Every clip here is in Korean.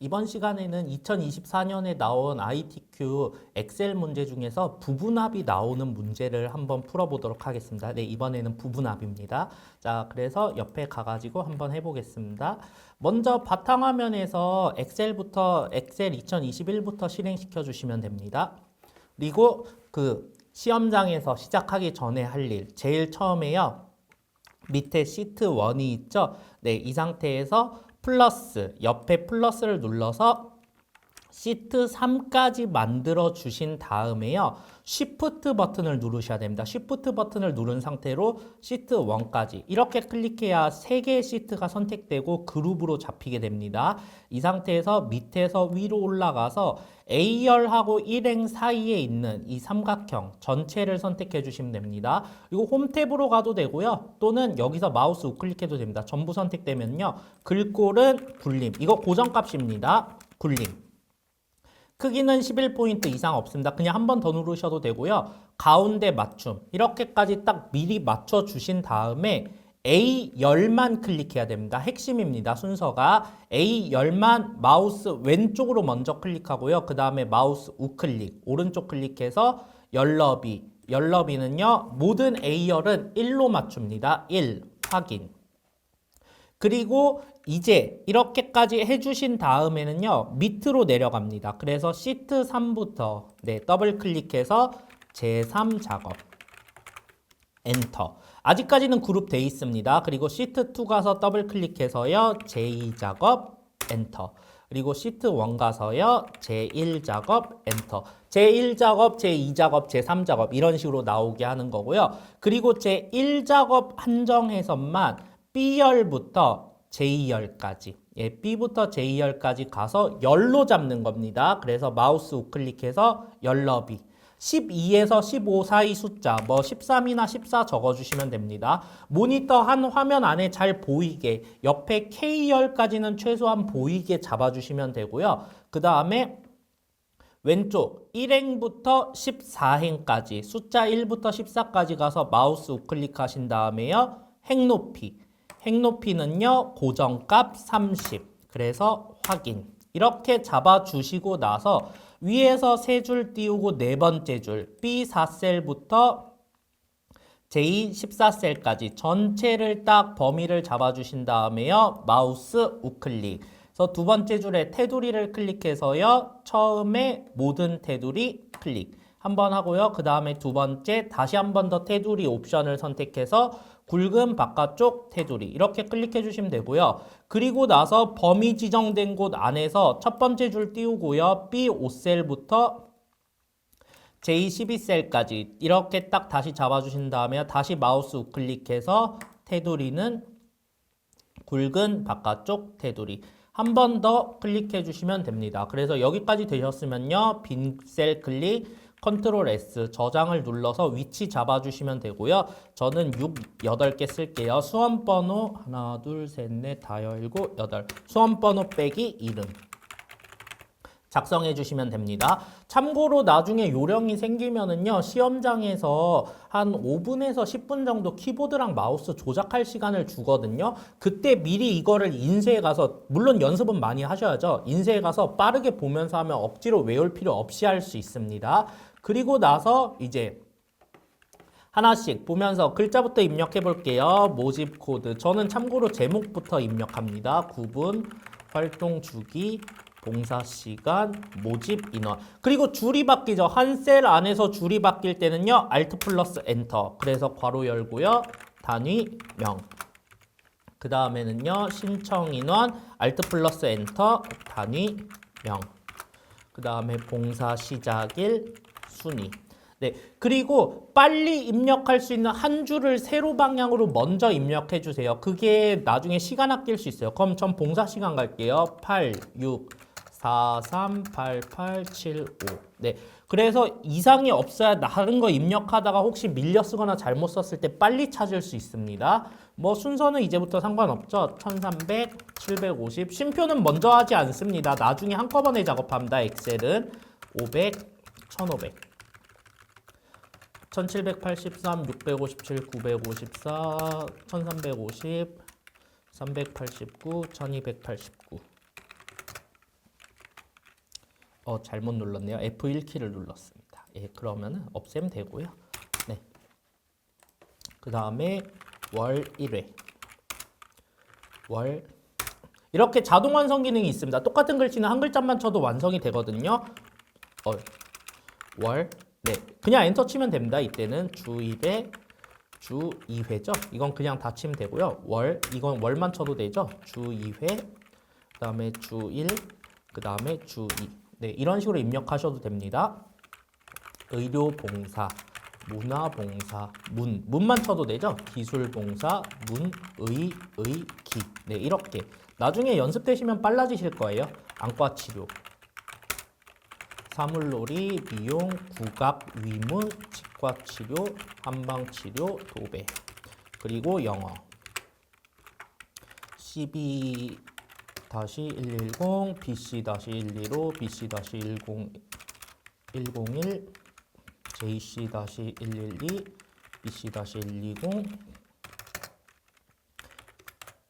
이번 시간에는 2024년에 나온 ITQ 엑셀 문제 중에서 부분합이 나오는 문제를 한번 풀어보도록 하겠습니다. 네, 이번에는 부분합입니다. 자, 그래서 옆에 가가지고 한번 해보겠습니다. 먼저 바탕화면에서 엑셀부터 엑셀 2021부터 실행시켜 주시면 됩니다. 그리고 그 시험장에서 시작하기 전에 할 일, 제일 처음에요. 밑에 시트 1이 있죠? 네, 이 상태에서 플러스, 옆에 플러스를 눌러서 시트 3까지 만들어 주신 다음에요. 쉬프트 버튼을 누르셔야 됩니다. 쉬프트 버튼을 누른 상태로 시트 1까지 이렇게 클릭해야 3개의 시트가 선택되고 그룹으로 잡히게 됩니다. 이 상태에서 밑에서 위로 올라가서 A열하고 일행 사이에 있는 이 삼각형 전체를 선택해 주시면 됩니다. 이거 홈 탭으로 가도 되고요. 또는 여기서 마우스 우클릭해도 됩니다. 전부 선택되면요. 글꼴은 굴림. 이거 고정값입니다. 굴림. 크기는 11포인트 이상 없습니다. 그냥 한 번 더 누르셔도 되고요. 가운데 맞춤. 이렇게까지 딱 미리 맞춰 주신 다음에 A열만 클릭해야 됩니다. 핵심입니다. 순서가 A열만 마우스 왼쪽으로 먼저 클릭하고요. 그 다음에 마우스 우클릭, 오른쪽 클릭해서 열너비. 열너비는요. 모든 A열은 1로 맞춥니다. 1. 확인. 그리고 이제 이렇게까지 해주신 다음에는요 밑으로 내려갑니다. 그래서 시트 3부터 네, 더블 클릭해서 제3 작업 엔터 아직까지는 그룹 돼 있습니다. 그리고 시트 2 가서 더블 클릭해서요 제2 작업 엔터 그리고 시트 1 가서요 제1 작업 엔터 제1 작업, 제2 작업, 제3 작업 이런 식으로 나오게 하는 거고요. 그리고 제1 작업 한정해서만 B열부터 J열까지 예, B부터 J열까지 가서 열로 잡는 겁니다. 그래서 마우스 우클릭해서 열너비 12에서 15 사이 숫자 뭐 13이나 14 적어주시면 됩니다. 모니터 한 화면 안에 잘 보이게 옆에 K열까지는 최소한 보이게 잡아주시면 되고요. 그 다음에 왼쪽 1행부터 14행까지 숫자 1부터 14까지 가서 마우스 우클릭하신 다음에요. 행 높이 행 높이는요 고정값 30 그래서 확인. 이렇게 잡아주시고 나서 위에서 세 줄 띄우고 네 번째 줄 B4셀부터 J14셀까지 전체를 딱 범위를 잡아주신 다음에요 마우스 우클릭. 그래서 두 번째 줄에 테두리를 클릭해서요 처음에 모든 테두리 클릭 한 번 하고요 그 다음에 두 번째 다시 한 번 더 테두리 옵션을 선택해서 굵은 바깥쪽 테두리 이렇게 클릭해 주시면 되고요. 그리고 나서 범위 지정된 곳 안에서 첫 번째 줄 띄우고요. B5셀부터 J12셀까지 이렇게 딱 다시 잡아주신 다음에 다시 마우스 우클릭해서 테두리는 굵은 바깥쪽 테두리 한 번 더 클릭해 주시면 됩니다. 그래서 여기까지 되셨으면요. 빈 셀 클릭 컨트롤 S 저장을 눌러서 위치 잡아주시면 되고요. 저는 6, 8개 쓸게요. 수험번호 하나, 둘, 셋, 넷, 다 열고 여덟. 수험번호 빼기 이름. 작성해 주시면 됩니다. 참고로 나중에 요령이 생기면은요, 시험장에서 한 5분에서 10분 정도 키보드랑 마우스 조작할 시간을 주거든요. 그때 미리 이거를 인쇄해 가서, 물론 연습은 많이 하셔야죠. 인쇄해 가서 빠르게 보면서 하면 억지로 외울 필요 없이 할 수 있습니다. 그리고 나서 이제 하나씩 보면서 글자부터 입력해 볼게요. 모집 코드. 저는 참고로 제목부터 입력합니다. 구분, 활동 주기, 봉사 시간, 모집 인원. 그리고 줄이 바뀌죠. 한 셀 안에서 줄이 바뀔 때는요. Alt 플러스 엔터. 그래서 괄호 열고요. 단위 명. 그 다음에는요. 신청 인원 Alt 플러스 엔터 단위 명. 그 다음에 봉사 시작일 순위. 네. 그리고 빨리 입력할 수 있는 한 줄을 세로 방향으로 먼저 입력해 주세요. 그게 나중에 시간 아낄 수 있어요. 그럼 전 봉사 시간 갈게요. 8, 6, 4, 3, 8, 8, 7, 5. 네. 그래서 이상이 없어야 다른 거 입력하다가 혹시 밀려 쓰거나 잘못 썼을 때 빨리 찾을 수 있습니다. 뭐 순서는 이제부터 상관없죠. 1300, 750. 쉼표는 먼저 하지 않습니다. 나중에 한꺼번에 작업합니다. 엑셀은 500, 1500. 1783, 657, 954, 1350, 389, 1289. 어, 잘못 눌렀네요. F1키를 눌렀습니다. 예, 그러면은 없애면 되고요. 네. 그 다음에 월 1회. 월. 이렇게 자동 완성 기능이 있습니다. 똑같은 글씨는 한 글자만 쳐도 완성이 되거든요. 어, 월. 네. 그냥 엔터 치면 됩니다. 이때는 주 1회, 주 2회죠. 이건 그냥 다 치면 되고요. 월. 이건 월만 쳐도 되죠. 주 2회. 그 다음에 주 1. 그 다음에 주 2. 네, 이런 식으로 입력하셔도 됩니다. 의료봉사, 문화봉사, 문, 문만 쳐도 되죠? 기술봉사, 문, 의, 의, 기. 네, 이렇게. 나중에 연습되시면 빨라지실 거예요. 안과치료, 사물놀이, 미용, 국악, 위문, 치과치료, 한방치료, 도배. 그리고 영어. 12 다시 110, BC 다시 115, BC 다시 10 101, JC 다시 112, BC 다시 120,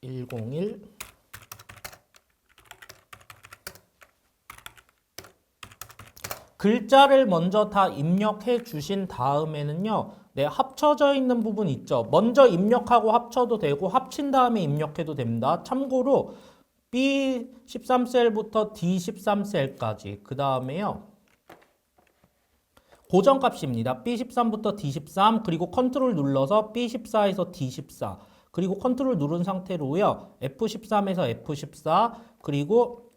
101. 글자를 먼저 다 입력해 주신 다음에는요. 네, 합쳐져 있는 부분 있죠. 먼저 입력하고 합쳐도 되고 합친 다음에 입력해도 됩니다. 참고로 B13셀부터 D13셀까지 그 다음에요. 고정값입니다. B13부터 D13 그리고 컨트롤 눌러서 B14에서 D14 그리고 컨트롤 누른 상태로요. F13에서 F14 그리고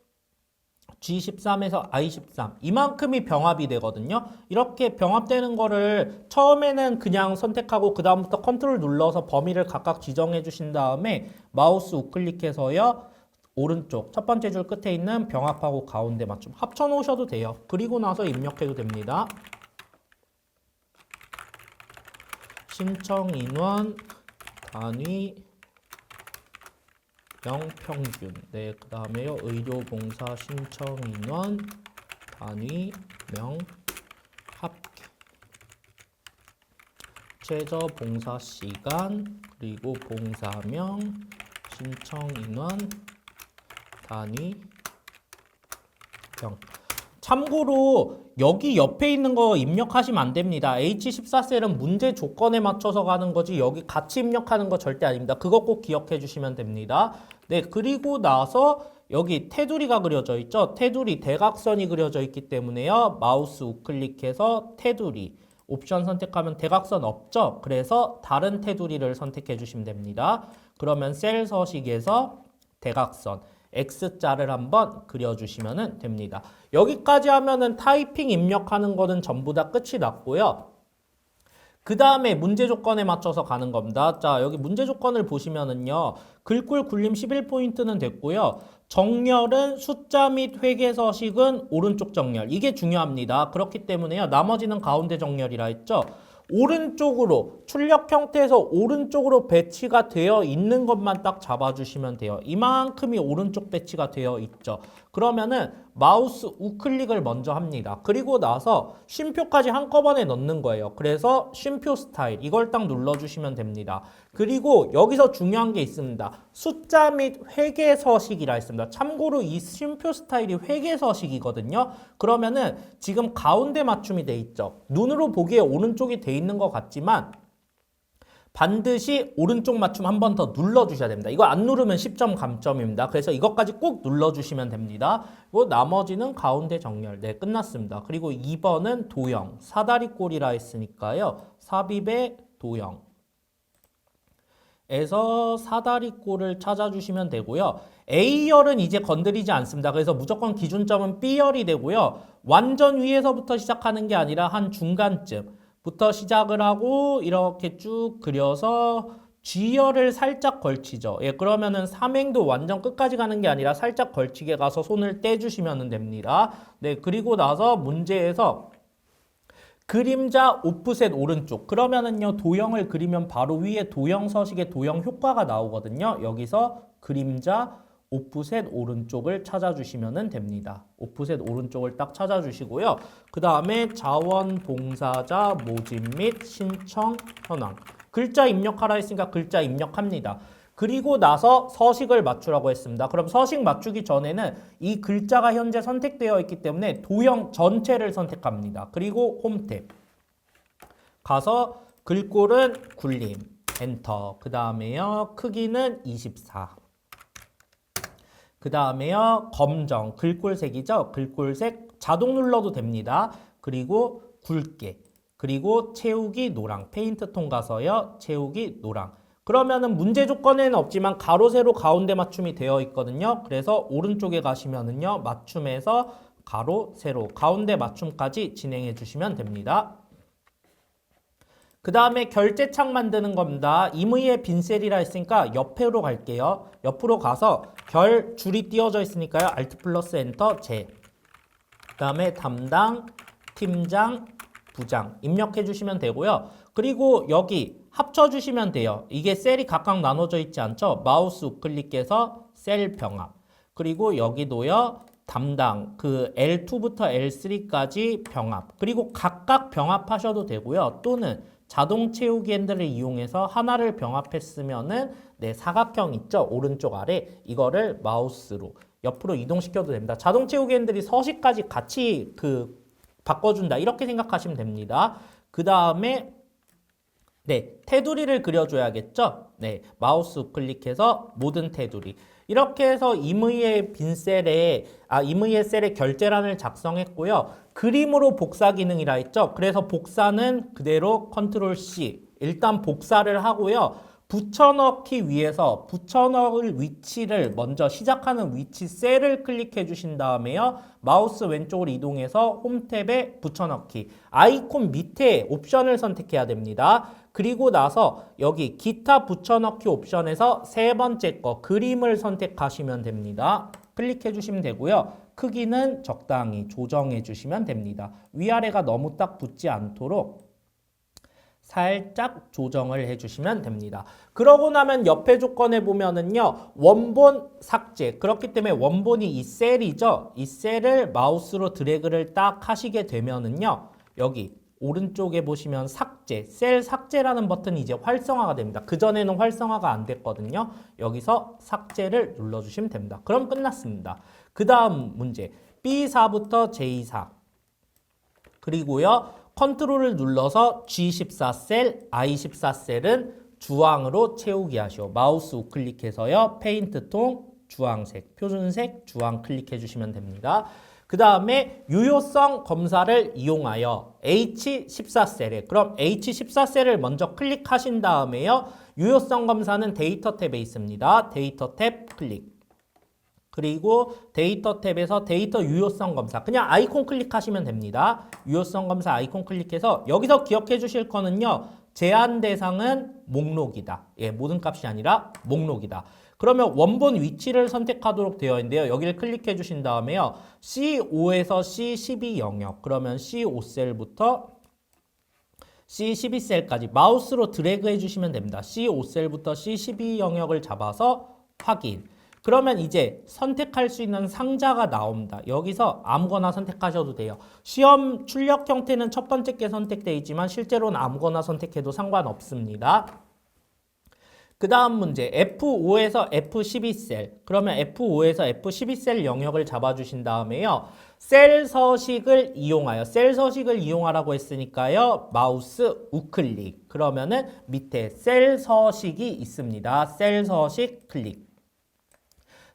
G13에서 I13 이만큼이 병합이 되거든요. 이렇게 병합되는 거를 처음에는 그냥 선택하고 그 다음부터 컨트롤 눌러서 범위를 각각 지정해 주신 다음에 마우스 우클릭해서요. 오른쪽 첫 번째 줄 끝에 있는 병합하고 가운데 맞춤 합쳐 놓으셔도 돼요. 그리고 나서 입력해도 됩니다. 신청 인원 단위 명평균 네 그 다음에요 의료봉사 신청 인원 단위 명합 최저 봉사 시간 그리고 봉사명 신청 인원 단위 병 참고로 여기 옆에 있는 거 입력하시면 안 됩니다. H14셀은 문제 조건에 맞춰서 가는 거지 여기 같이 입력하는 거 절대 아닙니다. 그거 꼭 기억해 주시면 됩니다. 네, 그리고 나서 여기 테두리가 그려져 있죠. 테두리 대각선이 그려져 있기 때문에요. 마우스 우클릭해서 테두리 옵션 선택하면 대각선 없죠. 그래서 다른 테두리를 선택해 주시면 됩니다. 그러면 셀 서식에서 대각선 X자를 한번 그려주시면 됩니다. 여기까지 하면은 타이핑 입력하는 거는 전부 다 끝이 났고요. 그 다음에 문제 조건에 맞춰서 가는 겁니다. 자, 여기 문제 조건을 보시면은요. 글꼴 굴림 11포인트는 됐고요. 정렬은 숫자 및 회계 서식은 오른쪽 정렬. 이게 중요합니다. 그렇기 때문에요. 나머지는 가운데 정렬이라 했죠. 오른쪽으로 출력 형태에서 오른쪽으로 배치가 되어 있는 것만 딱 잡아주시면 돼요. 이만큼이 오른쪽 배치가 되어 있죠. 그러면은 마우스 우클릭을 먼저 합니다. 그리고 나서 쉼표까지 한꺼번에 넣는 거예요. 그래서 쉼표 스타일 이걸 딱 눌러주시면 됩니다. 그리고 여기서 중요한 게 있습니다. 숫자 및 회계 서식이라 했습니다. 참고로 이 쉼표 스타일이 회계 서식이거든요. 그러면은 지금 가운데 맞춤이 돼 있죠. 눈으로 보기에 오른쪽이 돼 있는 것 같지만 반드시 오른쪽 맞춤 한 번 더 눌러주셔야 됩니다. 이거 안 누르면 10점 감점입니다. 그래서 이것까지 꼭 눌러주시면 됩니다. 그리고 나머지는 가운데 정렬. 네, 끝났습니다. 그리고 2번은 도형. 사다리꼴이라 했으니까요. 삽입의 도형. 에서 사다리꼴을 찾아주시면 되고요. A열은 이제 건드리지 않습니다. 그래서 무조건 기준점은 B열이 되고요. 완전 위에서부터 시작하는 게 아니라 한 중간쯤 부터 시작을 하고 이렇게 쭉 그려서 G열을 살짝 걸치죠. 예, 그러면은 삼행도 완전 끝까지 가는 게 아니라 살짝 걸치게 가서 손을 떼주시면 됩니다. 네, 그리고 나서 문제에서 그림자 오프셋 오른쪽 그러면은요 도형을 그리면 바로 위에 도형 서식의 도형 효과가 나오거든요 여기서 그림자 오프셋 오른쪽을 찾아주시면 됩니다. 오프셋 오른쪽을 딱 찾아주시고요. 그 다음에 자원봉사자 모집 및 신청 현황. 글자 입력하라 했으니까 글자 입력합니다. 그리고 나서 서식을 맞추라고 했습니다. 그럼 서식 맞추기 전에는 이 글자가 현재 선택되어 있기 때문에 도형 전체를 선택합니다. 그리고 홈탭. 가서 글꼴은 굴림. 엔터. 그 다음에요. 크기는 24 그 다음에요 검정 글꼴색이죠? 글꼴색 자동 눌러도 됩니다. 그리고 굵게. 그리고 채우기 노랑 페인트 통 가서요 채우기 노랑. 그러면은 문제 조건에는 없지만 가로 세로 가운데 맞춤이 되어 있거든요. 그래서 오른쪽에 가시면은요 맞춤에서 가로 세로 가운데 맞춤까지 진행해 주시면 됩니다 그 다음에 결제창 만드는 겁니다. 임의의 빈셀이라 했으니까 옆으로 갈게요. 옆으로 가서 결 줄이 띄어져 있으니까요. Alt 플러스 엔터 제. 그 다음에 담당, 팀장, 부장 입력해 주시면 되고요. 그리고 여기 합쳐 주시면 돼요. 이게 셀이 각각 나눠져 있지 않죠? 마우스 우클릭해서 셀 병합. 그리고 여기도요. 담당 그 L2부터 L3까지 병합. 그리고 각각 병합하셔도 되고요. 또는 자동 채우기 핸들을 이용해서 하나를 병합했으면은 네, 사각형 있죠? 오른쪽 아래 이거를 마우스로 옆으로 이동시켜도 됩니다. 자동 채우기 핸들이 서식까지 같이 그 바꿔준다 이렇게 생각하시면 됩니다. 그 다음에 네, 테두리를 그려줘야겠죠? 네, 마우스 우클릭해서 모든 테두리. 이렇게 해서 임의의 빈 셀에, 아, 임의의 셀에 결제란을 작성했고요. 그림으로 복사 기능이라 했죠? 그래서 복사는 그대로 컨트롤 C. 일단 복사를 하고요. 붙여넣기 위해서 붙여넣을 위치를 먼저 시작하는 위치 셀을 클릭해 주신 다음에요. 마우스 왼쪽으로 이동해서 홈 탭에 붙여넣기. 아이콘 밑에 옵션을 선택해야 됩니다. 그리고 나서 여기 기타 붙여넣기 옵션에서 세 번째 거 그림을 선택하시면 됩니다. 클릭해 주시면 되고요. 크기는 적당히 조정해 주시면 됩니다. 위아래가 너무 딱 붙지 않도록 살짝 조정을 해주시면 됩니다. 그러고 나면 옆에 조건에 보면은요, 원본 삭제. 그렇기 때문에 원본이 이 셀이죠. 이 셀을 마우스로 드래그를 딱 하시게 되면은요, 여기 오른쪽에 보시면 삭제, 셀 삭제라는 버튼이 이제 활성화가 됩니다. 그전에는 활성화가 안 됐거든요. 여기서 삭제를 눌러주시면 됩니다. 그럼 끝났습니다. 그 다음 문제. B4부터 J4. 그리고요, 컨트롤을 눌러서 G14 셀, I14 셀은 주황으로 채우기 하시오. 마우스 우클릭해서요. 페인트 통 주황색, 표준색 주황 클릭해 주시면 됩니다. 그 다음에 유효성 검사를 이용하여 H14셀에 그럼 H14셀을 먼저 클릭하신 다음에요. 유효성 검사는 데이터 탭에 있습니다. 데이터 탭 클릭. 그리고 데이터 탭에서 데이터 유효성 검사 그냥 아이콘 클릭하시면 됩니다. 유효성 검사 아이콘 클릭해서 여기서 기억해 주실 거는요. 제한 대상은 목록이다. 예, 모든 값이 아니라 목록이다. 그러면 원본 위치를 선택하도록 되어 있는데요. 여기를 클릭해 주신 다음에요. C5에서 C12 영역 그러면 C5셀부터 C12셀까지 마우스로 드래그 해주시면 됩니다. C5셀부터 C12 영역을 잡아서 확인. 그러면 이제 선택할 수 있는 상자가 나옵니다. 여기서 아무거나 선택하셔도 돼요. 시험 출력 형태는 첫 번째 게 선택되어 있지만 실제로는 아무거나 선택해도 상관없습니다. 그 다음 문제 F5에서 F12셀 그러면 F5에서 F12셀 영역을 잡아주신 다음에요. 셀 서식을 이용하여 셀 서식을 이용하라고 했으니까요. 마우스 우클릭 그러면은 밑에 셀 서식이 있습니다. 셀 서식 클릭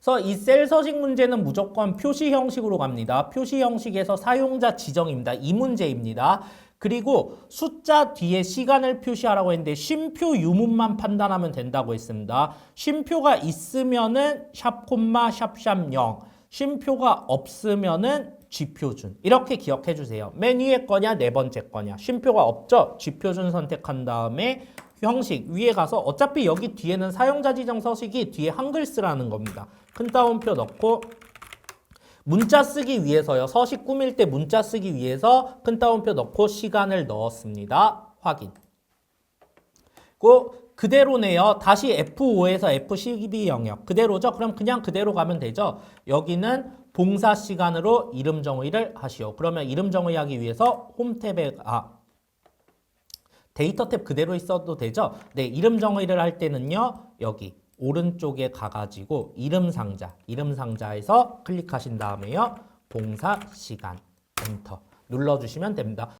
그래서 이 셀 서식 문제는 무조건 표시 형식으로 갑니다. 표시 형식에서 사용자 지정입니다. 이 문제입니다. 그리고 숫자 뒤에 시간을 표시하라고 했는데 쉼표 유문만 판단하면 된다고 했습니다. 쉼표가 있으면은 샵 콤마 샵샵 0 쉼표가 없으면은 G표준 이렇게 기억해 주세요. 맨 위에 거냐 네 번째 거냐 쉼표가 없죠? G표준 선택한 다음에 형식 위에 가서 어차피 여기 뒤에는 사용자 지정 서식이 뒤에 한글 쓰라는 겁니다. 큰 따옴표 넣고 문자 쓰기 위해서요. 서식 꾸밀 때 문자 쓰기 위해서 큰 따옴표 넣고 시간을 넣었습니다. 확인. 그 그대로네요. 다시 F5에서 F12 영역 그대로죠. 그럼 그냥 그대로 가면 되죠. 여기는 봉사 시간으로 이름 정의를 하시오. 그러면 이름 정의하기 위해서 홈 탭에 아 데이터 탭 그대로 있어도 되죠? 네, 이름 정의를 할 때는요. 여기 오른쪽에 가가지고 이름 상자, 이름 상자에서 클릭하신 다음에요. 봉사 시간 엔터 눌러주시면 됩니다.